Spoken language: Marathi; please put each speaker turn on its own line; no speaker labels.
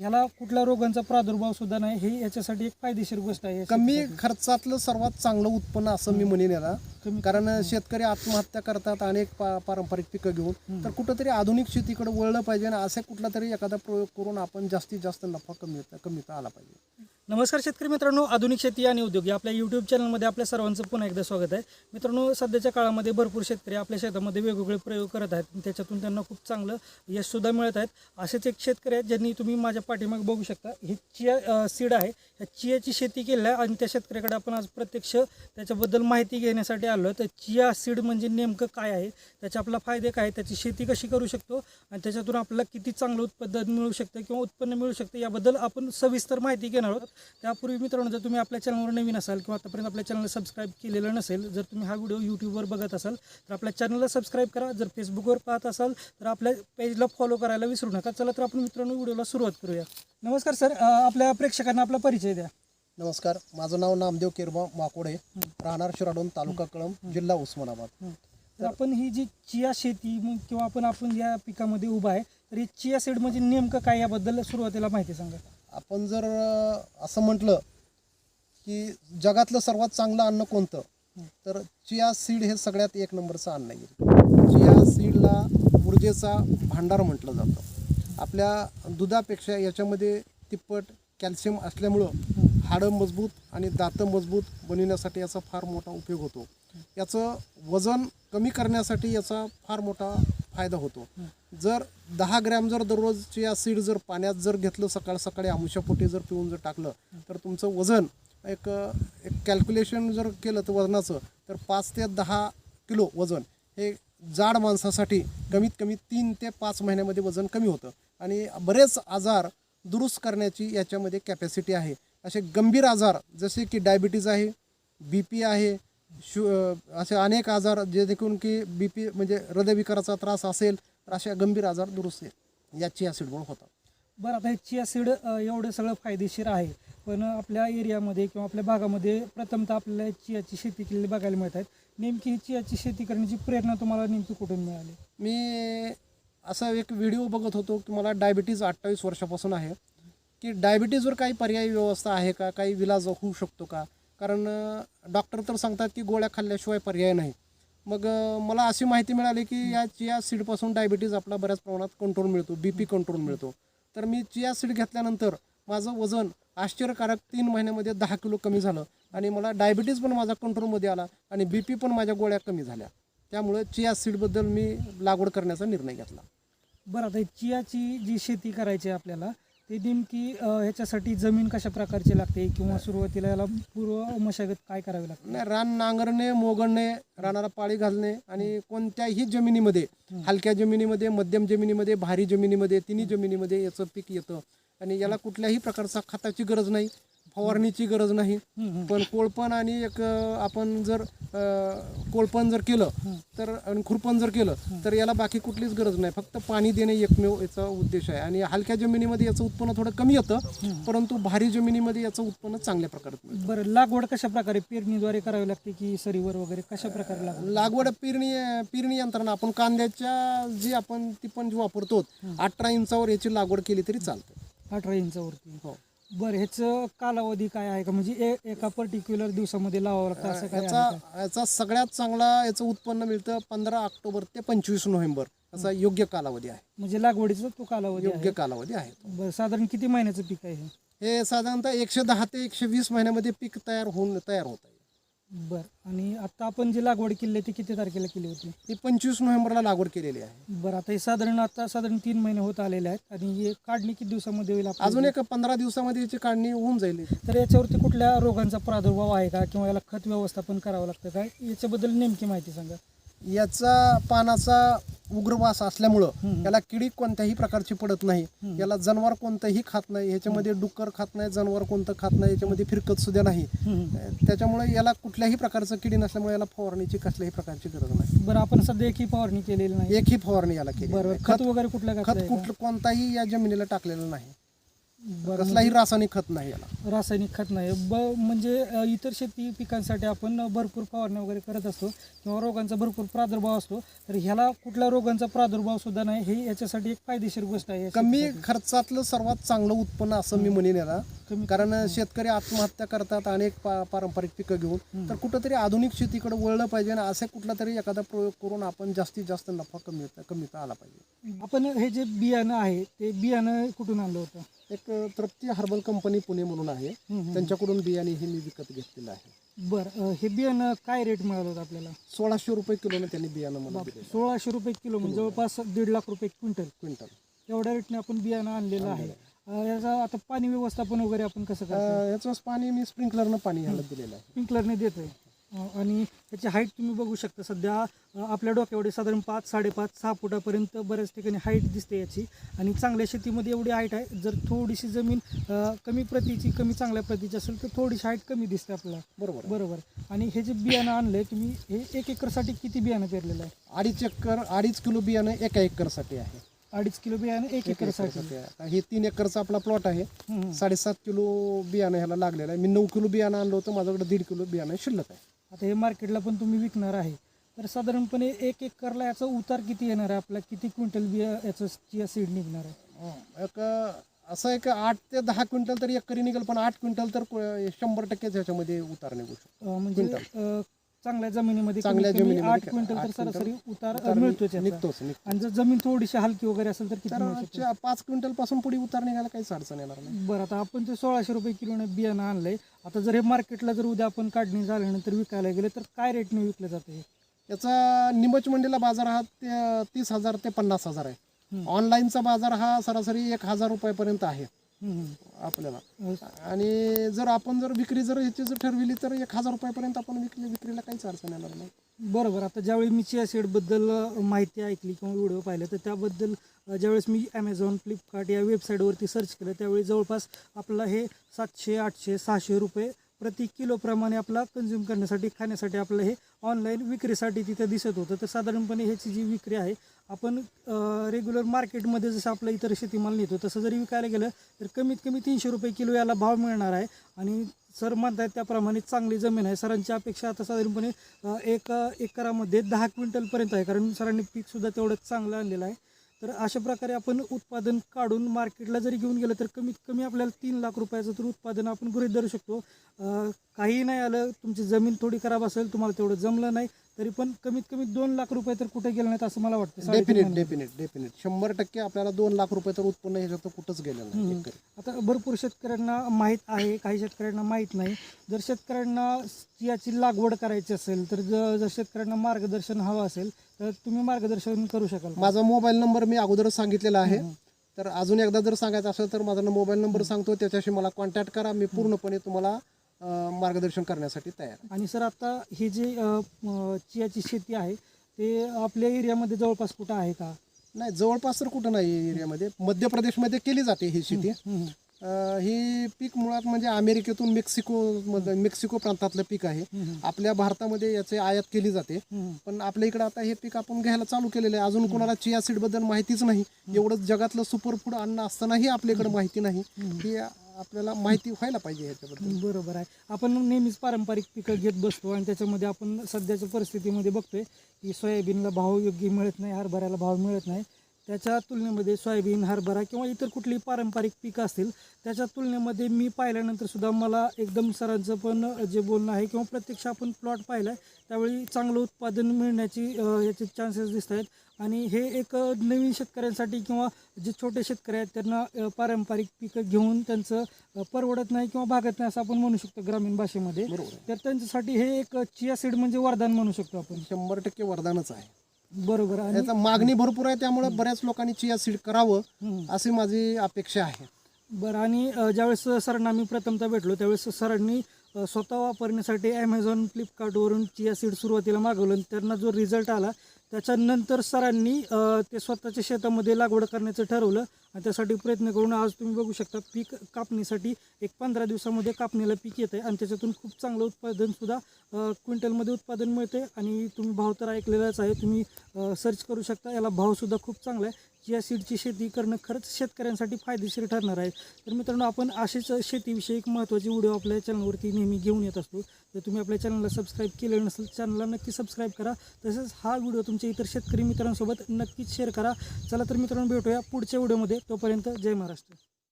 ह्याला कुठल्या रोगांचा प्रादुर्भाव सुद्धा नाही हे याच्यासाठी एक फायदेशीर गोष्ट आहे
कमी. खर्चातलं सर्वात चांगलं उत्पन्न असं मी म्हणेन याला
कमी
कारण शेतकरी आत्महत्या करतात अनेक पा पारंपरिक पिकं घेऊन. तर कुठंतरी आधुनिक शेतीकडे वळलं पाहिजे आणि असा कुठला तरी एखादा प्रयोग करून आपण जास्तीत जास्त नफा कमी कमीता आला पाहिजे
नमस्कार शेतकरी मित्रांनो आधुनिक शेती आणि उद्योग या आपल्या यूट्यूब चॅनलमध्ये आपल्या सर्वांचं पुन्हा एकदा स्वागत आहे. मित्रांनो सध्याच्या काळामध्ये भरपूर शेतकरी आपल्या शेतामध्ये वेगवेगळे प्रयोग करत आहेत. आणि त्याच्यातून त्यांना खूप चांगलं यशसुद्धा मिळत आहेत. असेच एक शेतकरी आहेत ज्यांनी तुम्ही माझ्या पाठीमागे बघू शकता ही चिया सीड आहे. ह्या चियाची शेती केली आहे आणि त्या शेतकऱ्याकडे आपण आज प्रत्यक्ष त्याच्याबद्दल माहिती घेण्यासाठी आलो तर चिया सीड म्हणजे नेमकं काय आहे? त्याचे आपला फायदे काय त्याची शेती कशी करू शकतो? आणि त्याच्यातून आपल्याला किती चांगलं उत्पादन मिळू शकतं किंवा उत्पन्न मिळू शकतं? याबद्दल आपण सविस्तर माहिती घेणार आहोत. त्यापूर्वी मित्रांनो जर तुम्ही आपल्या चॅनलवर नवीन असाल किंवा आतापर्यंत आपल्या चॅनलला सबस्क्राईब केलेलं नसेल जर तुम्ही हा व्हिडिओ यूट्यूबवर बघत असाल तर आपल्या चॅनलला सबस्क्राईब करा. जर फेसबुकवर पाहत असाल तर आपल्या पेजला फॉलो करायला विसरू नका. चला तर आपण मित्रांनो व्हिडिओला सुरुवात करूया. नमस्कार सर आपल्या प्रेक्षकांना आपला परिचय द्या.
नमस्कार माझं नाव नामदेव केरबा माकोडे राहणार शिराडोन तालुका कळंब जिल्हा उस्मानाबाद.
तर आपण ही जी चिया शेती किंवा आपण आपण या पिकामध्ये उभा आहे तर ही चिया सीड म्हणजे नेमकं काय याबद्दल सुरुवातीला माहिती सांगा.
आपण जर असं म्हटलं की जगातलं सर्वात चांगलं अन्न कोणतं? तर चिया सीड हे सगळ्यात एक नंबरचं अन्न आहे. चिया सीडला ऊर्जेचा भांडार म्हटलं जातं. आपल्या दुधापेक्षा याच्यामध्ये तिप्पट कॅल्शियम असल्यामुळं हाडं मजबूत आणि दातं मजबूत बनविण्यासाठी याचा फार मोठा उपयोग होतो. याचं वजन कमी करण्यासाठी याचा फार मोठा फायदा होतो. जर दहा ग्रॅम जर दररोज चिया सीड जर पाण्यात जर घेतलं सकाळ सकाळी आमुष्यापोटी जर पिऊन जर टाकलं तर तुमचं वजन एक एक कॅल्क्युलेशन जर केलं तर वजनाचं तर पाच ते दहा किलो वजन हे जाड माणसासाठी कमीत कमी तीन ते पाच महिन्यामध्ये वजन कमी होतं. आणि बरेच आजार दुरुस्त करण्याची याच्यामध्ये कॅपॅसिटी आहे. असे गंभीर आजार जसे की डायबिटीज आहे बी पी आहे शु असे अनेक आजार जेणेकरून की बी पी म्हणजे हृदयविकाराचा त्रास असेल तर अशा गंभीर आजार दुरुस्त या चिया सीडमुळे होतात.
बरं आता हे चिया सीड एवढं सगळं फायदेशीर आहे. पण आपल्या एरियामध्ये किंवा आपल्या भागामध्ये प्रथमतः आपल्याला चियाची शेती केलेली बघायला मिळत आहेत नेमकी ही चियाची शेती करण्याची प्रेरणा तुम्हाला नेमकी कुठून मिळाली?
मी असा एक व्हिडिओ बघत होतो की मला डायबिटीज अठ्ठावीस वर्षापासून आहे. की डायबिटीजवर काही पर्यायी व्यवस्था आहे का? काही विलाज होऊ शकतो का? कारण डॉक्टर तर सांगतात की गोळ्या खाल्ल्याशिवाय पर्याय नाही. मग मला अशी माहिती मिळाली की या चिया सीडपासून डायबिटीज आपला बऱ्याच प्रमाणात कंट्रोल मिळतो बी पी कंट्रोल मिळतो. तर मी चिया सीड घेतल्यानंतर माझं वजन आश्चर्यकारक तीन महिन्यामध्ये दहा किलो कमी झालं आणि मला डायबिटीज पण माझा कंट्रोलमध्ये आला आणि बी पी पण माझ्या गोळ्या कमी झाल्या. त्यामुळे चिया सीडबद्दल मी लागवड करण्याचा निर्णय घेतला.
बरं आता चियाची जी शेती करायची आहे आपल्याला ते नेमकी ह्याच्यासाठी जमीन कशा प्रकारची लागते किंवा सुरुवातीला याला पूर्व मशागत काय करावी लागते?
नाही रान नांगरणे मोगडणे रानाला पाळी घालणे आणि कोणत्याही जमिनीमध्ये हलक्या जमिनीमध्ये मध्यम जमिनीमध्ये भारी जमिनीमध्ये तिन्ही जमिनीमध्ये याचं पीक येतं. आणि याला कुठल्याही प्रकारचा खताची गरज नाही. फवारणीची गरज नाही. पण कोळपण आणि एक आपण जर कोळपण जर केलं तर आणि खुरपण जर केलं तर याला बाकी कुठलीच गरज नाही. फक्त पाणी देणे एकमेव याचा उद्देश आहे. आणि हलक्या जमिनीमध्ये याचं उत्पन्न थोडं कमी येतं परंतु भारी जमिनीमध्ये याचं उत्पन्न चांगल्या प्रकारात मिळतं.
बरं लागवड कशा प्रकारे पेरणीद्वारे करावी लागते की सरीवर वगैरे कशा प्रकारे लागवड?
लागवड पेरणी पेरणी यंत्रणा आपण कांद्याच्या जी आपण ती पण जी वापरतो अठरा इंचावर याची लागवड केली तरी चालते.
अठरा इंचावरती.
हो.
बरं ह्याचं कालावधी काय आहे का? म्हणजे ए- एका पर्टिक्युलर दिवसामध्ये लावावं लागतं असं काय आहे
याचा
का?
याचा सगळ्यात चांगला याचं उत्पन्न मिळतं पंधरा ऑक्टोबर ते पंचवीस नोव्हेंबर. असा योग्य कालावधी आहे.
म्हणजे लागवडीचा तो कालावधी आहे.
योग्य कालावधी आहे
बरं साधारण किती महिन्याचं पीक आहे हे?
हे साधारणतः एकशे दहा ते एकशे वीस महिन्यामध्ये पीक तयार होऊन तयार होत आहे.
बरं. आणि आता आपण जी लागवड केली आहे ती किती तारखेला केली होती?
ही पंचवीस नोव्हेंबरला लागवड केलेली आहे.
बरं आता हे साधारण आता साधारण तीन महिने होत आलेले आहेत आणि हे काढणी किती दिवसामध्ये होईल?
अजून एक पंधरा दिवसामध्ये याची काढणी होऊन जाईल.
तर याच्यावरती कुठल्या रोगांचा प्रादुर्भाव आहे का किंवा याला खत व्यवस्थापन करावं लागतं का? याच्याबद्दल नेमकी माहिती सांगा.
याचा पानाचा उग्रवास असल्यामुळं. याला किडीक कोणत्याही प्रकारची पडत नाही याला जनावर कोणतंही खात नाही ह्याच्यामध्ये डुक्कर खात नाही जनावर कोणतं खात नाही याच्यामध्ये फिरकत सुद्धा नाही. त्याच्यामुळे याला कुठल्याही प्रकारचं किडी नसल्यामुळे याला फवारणीची कसल्याही प्रकारची गरज नाही
बरं आपण सध्या एकही फवारणी केलेली नाही
एकही फवारणी याला केली.
खत वगैरे कुठल्या
खत
घातलंय का?
कुठ कोणताही या जमिनीला टाकलेलं नाही कसलाही रासायनिक खत नाही याला.
रासायनिक खत नाही. ब म्हणजे अ, इतर शेती पिकांसाठी आपण भरपूर फवारणी वगैरे करत असतो किंवा रोगांचा भरपूर प्रादुर्भाव असतो तर ह्याला कुठल्या रोगांचा प्रादुर्भाव सुद्धा नाही. हे याच्यासाठी एक फायदेशीर गोष्ट आहे. या
कमी
शेतीसाठी.
खर्चातलं सर्वात चांगलं उत्पन्न असं मी म्हणेन याला. कारण शेतकरी आत्महत्या करतात अनेक पा पारंपरिक पिकं घेऊन. तर कुठंतरी आधुनिक शेतीकडे वळलं पाहिजे आणि असे कुठला तरी एखादा प्रयोग करून आपण जास्तीत जास्त नफा कमी कमीता आला पाहिजे.
आपण हे जे बियाणं आहे ते बियाणं कुठून आणलं होतं?
एक तृप्ती हर्बल कंपनी पुणे म्हणून आहे. त्यांच्याकडून बियाणे हे मी विकत घेतलेलं आहे.
बरं हे बियाणं काय रेट मिळालं होतं आपल्याला?
सोळाशे रुपये किलोने त्यांनी बियाणं मला
सोळाशे रुपये किलो म्हणजे जवळपास दीड लाख रुपये क्विंटल.
क्विंटल.
एवढ्या रेटने आपण बियाणं आणलेलं आहे. अ, याचा आता पाणी व्यवस्थापन वगैरे आपण कसं करतो
याचं पाणी मी स्प्रिंकलरनं पाणी ह्याला दिलेलं आहे.
स्प्रिंकलरने देतोय. अ, आणि त्याची हाईट तुम्ही बघू शकता सध्या अ, आपल्या डोक्यावर साधारण पाच साडेपाच सहा फुटापर्यंत बऱ्याच ठिकाणी हाईट दिसते याची. आणि चांगल्या शेतीमध्ये एवढी हाईट आहे जर थोडीशी जमीन अ, कमी प्रतीची कमी चांगल्या प्रतीची असेल तर थोडीशी हाईट कमी दिसते आपल्याला.
बरोबर. आहे.
बरोबर. आणि हे जे बियाणं आणलंय तुम्ही हे एक एकरसाठी किती बियाणं पेरलेलं आहे?
अडीच एकर अडीच किलो बियाणं एका एकरसाठी आहे.
अडीच किलो बियाणं एक
एक
एकरसाठी.
आता हे तीन एकरचा आपला प्लॉट आहे. साडेसात किलो बियाणं ह्याला लागलेलं आहे. मी नऊ किलो बियाणं आणलं होतं. माझ्याकडे दीड किलो बियाणं शिल्लक आहे.
आता हे मार्केटला पण तुम्ही विकणार आहे. तर साधारणपणे एक एकरला याचा उतार किती येणार आहे? आपला किती क्विंटल बिया याचं चिया सीड निघणार आहे?
एक असं आहे की आठ ते दहा क्विंटल तर एकरी निघेल पण आठ क्विंटल तर शंभर टक्केच ह्याच्यामध्ये उतार निघू शकतो.
म्हणजे चांगल्या जमिनीमध्ये
चांगल्या
कमीत कमी
जमिनीमध्ये
आठ क्विंटल
आठ
तर
क्विंटल?
सरासरी उतार
उतार
मिळतोच याचा.
निघतोच. निघतो
आणि जर जमीन थोडीशी हलकी वगैरे असेल तर किती
तर
मिळू शकतो?
चा- पाच क्विंटलपासून पुढे उतार निघायला काहीच अडचण येणार नाही.
बरं आता आपण ते सोळाशे रुपये किलोने बियाणं आणलंय आता जर हे मार्केटला जर उद्या आपण काढणी झाल्यानंतर विकायला गेले तर काय रेटने विकलं जातं हे?
याचा निमच मंडीला बाजार हा ते तीस हजार ते पन्नास हजार आहे.
हम्म.
ऑनलाईनचा बाजार हा सरासरी एक हजार रुपयापर्यंत आहे. आपल्याला. आणि जर आपण जर विक्री जर ह्याची जर ठरविली तर एक हजार रुपयापर्यंत आपण विकली विक्रीला काहीच अडचण येणार नाही.
बरोबर. आता ज्यावेळी मी चिया सीडबद्दल अ, माहिती ऐकली किंवा व्हिडिओ पाहिले तर त्याबद्दल ज्यावेळेस मी ॲमेझॉन फ्लिपकार्ट या वेबसाईटवरती सर्च केलं त्यावेळी जवळपास आपल्याला हे सातशे आठशे सहाशे रुपये प्रति किलोप्रमाणे आपला कन्झ्युम करण्यासाठी खाण्यासाठी आपलं हे ऑनलाईन विक्रीसाठी तिथं दिसत होतं. तर साधारणपणे ह्याची जी विक्री आहे आपण रेग्युलर मार्केटमध्ये जसं आपलं इतर शेतीमाल नेतो तसं जरी विकायला गेलं तर कमीत कमी तीनशे रुपये किलो याला भाव मिळणार आहे. आणि सर म्हणतात त्याप्रमाणे चांगली जमीन आहे. सरांची अपेक्षा आता साधारणपणे एक एकरामध्ये दहा क्विंटलपर्यंत आहे. कारण सरांनी पीकसुद्धा तेवढंच चांगलं आणलेलं आहे. तर अशा प्रकारे आपण उत्पादन काढून मार्केटला जरी घेऊन गेलं तर कमीत कमी आपल्याला तीन लाख रुपयाचं तर उत्पादन आपण गृहीत धरू शकतो. काही नाही आलं तुमची जमीन थोडी खराब असेल तुम्हाला तेवढं जमलं नाही तरी पण कमीत कमी दोन लाख रुपये तर कुठे गेले नाहीत असं मला वाटतं
डेफिनेट. डेफिनेट डेफिनेट शंभर टक्के आपल्याला दोन लाख रुपये तर उत्पन्न ह्याच्यात कुठंच गेलेलं नाही. एकरी.
आता भरपूर शेतकऱ्यांना माहीत आहे काही शेतकऱ्यांना माहीत नाही जर शेतकऱ्यांना याची लागवड करायची असेल तर ज- जर शेतकऱ्यांना मार्गदर्शन हवं असेल तर तुम्ही मार्गदर्शन करू शकाल का?
माझा मोबाईल नंबर मी अगोदरच सांगितलेला आहे तर अजून एकदा जर सांगायचं असेल तर माझा मोबाईल नंबर सांगतो त्याच्याशी मला कॉन्टॅक्ट करा मी पूर्णपणे तुम्हाला मार्गदर्शन करण्यासाठी तयार आहे.
आणि सर आता ही जी अ, म, चियाची शेती आहे ते आपल्या एरियामध्ये जवळपास कुठं आहे का?
नाही जवळपास तर कुठं नाही एरियामध्ये. मध्य प्रदेशमध्ये केली जाते ही शेती.
हम्म.
अं, ही पीक मुळात म्हणजे अमेरिकेतून मेक्सिको मध्ये मेक्सिको प्रांतातलं पीक आहे.
हम्म.
आपल्या भारतामध्ये याचे आयात केली जाते.
हम्म.
पण आपल्या इकडे आता हे पीक आपण घ्यायला चालू केलेलं आहे. अजून कोणाला चिया सीडबद्दल माहितीच नाही. एवढं जगातलं सुपर फूड अन्न असतानाही आपल्याकडे माहिती नाही. ही आपल्याला माहिती व्हायला पाहिजे ह्याच्याबद्दल.
बरोबर आहे. आपण नेहमीच पारंपरिक पिकं घेत बसतो आणि त्याच्यामध्ये आपण सध्याच्या परिस्थितीमध्ये बघतोय की सोयाबीनला भाव योग्य मिळत नाही हरभऱ्याला भाव मिळत नाही. त्याच्या तुलनेमध्ये सोयाबीन हरभरा किंवा इतर कुठली पारंपरिक पिकं असतील त्याच्या तुलनेमध्ये मी पाहिल्यानंतर सुद्धा मला एकदम सरांचं पण जे बोलणं आहे किंवा प्रत्यक्ष आपण प्लॉट पाहिला आहे त्यावेळी चांगलं उत्पादन मिळण्याची याचे चान्सेस दिसत आहेत. आणि हे एक नवीन शेतकऱ्यांसाठी किंवा जे छोटे शेतकरी आहेत त्यांना पारंपरिक पिकं घेऊन त्यांचं परवडत नाही किंवा भागत नाही असं आपण म्हणू शकतो ग्रामीण भाषेमध्ये. तर त्यांच्यासाठी हे एक चिया सीड म्हणजे वरदान म्हणू शकतो आपण.
शंभर टक्के वरदानच आहे.
बरोबर आणि
याचा मागणी भरपूर आहे त्यामुळे बऱ्याच लोकांनी चिया सीड करावं. अशी माझी अपेक्षा आहे
बरं आणि अ, ज्यावेळेस सरांना मी प्रथमतः भेटलो त्यावेळेस सरांनी स्वतः वापरण्यासाठी ॲमेझॉन फ्लिपकार्टवरून चिया सीड सुरुवातीला मागवलं आणि त्यांना जो रिझल्ट आला त्याच्यानंतर सरांनी ते स्वतःच्या शेतामध्ये लागवड करण्याचं ठरवलं आणि त्यासाठी प्रयत्न करून आज तुम्ही बघू शकता पीक कापणीसाठी एक पंधरा दिवसामध्ये कापणीला पीक येतं आहे आणि त्याच्यातून खूप चांगलं उत्पादनसुद्धा क्विंटलमध्ये उत्पादन मिळते आणि तुम्ही भाव तर ऐकलेलाच आहे तुम्ही सर्च करू शकता याला भावसुद्धा खूप चांगला आहे. या सीडची शेती करणं खरंच शेतकऱ्यांसाठी फायदेशीर ठरणार आहे. तर मित्रांनो आपण असेच शेतीविषयी महत्त्वाचे व्हिडिओ आपल्या चॅनलवरती नेहमी घेऊन येत असतो. जर तुम्ही आपल्या चॅनलला सबस्क्राईब केलेलं नसेल चॅनलला नक्की सबस्क्राईब करा. तसेच हा व्हिडिओ तुमच्या इतर शेतकरी मित्रांसोबत नक्कीच शेअर करा. चला तर मित्रांनो भेटूया पुढच्या व्हिडिओमध्ये. तोपर्यंत जय महाराष्ट्र.